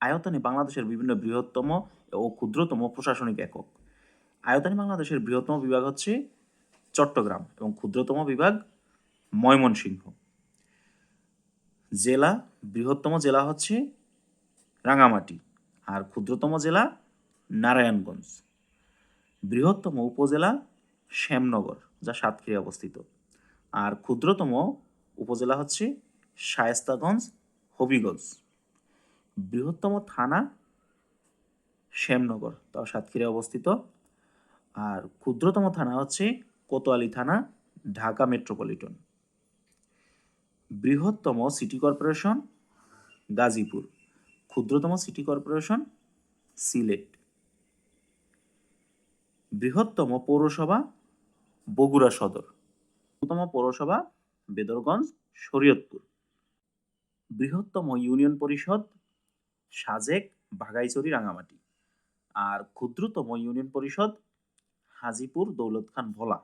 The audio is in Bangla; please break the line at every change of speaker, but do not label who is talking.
আয়তনে বাংলাদেশের বিভিন্ন বৃহত্তম ও ক্ষুদ্রতম প্রশাসনিক একক। আয়তনে বাংলাদেশের বৃহত্তম বিভাগ হচ্ছে চট্টগ্রাম এবং ক্ষুদ্রতম বিভাগ ময়মনসিংহ। জেলা, বৃহত্তম জেলা হচ্ছে রাঙামাটি আর ক্ষুদ্রতম জেলা নারায়ণগঞ্জ। বৃহত্তম উপজেলা শ্যামনগর, যা সাতক্ষীরায় অবস্থিত। আর ক্ষুদ্রতম উপজেলা হচ্ছে শায়েস্তাগঞ্জ, হবিগঞ্জ। বৃহত্তম থানা শ্যামনগর, তাও সাতক্ষীরায় অবস্থিত। আর ক্ষুদ্রতম থানা হচ্ছে কোতোয়ালি থানা, ঢাকা মেট্রোপলিটন। বৃহত্তম সিটি কর্পোরেশন গাজীপুর, ক্ষুদ্রতম সিটি কর্পোরেশন সিলেট। বৃহত্তম পৌরসভা বগুড়া সদর ক্ষুদ্রতম পৌরসভা বেদরগঞ্জ শরীয়তপুর। বৃহত্তম ইউনিয়ন পরিষদ সাজেক বাঘাইচরি রাঙামাটি। আর ক্ষুদ্রতম ইউনিয়ন পরিষদ হাজিপুর দৌলত খান ভোলা।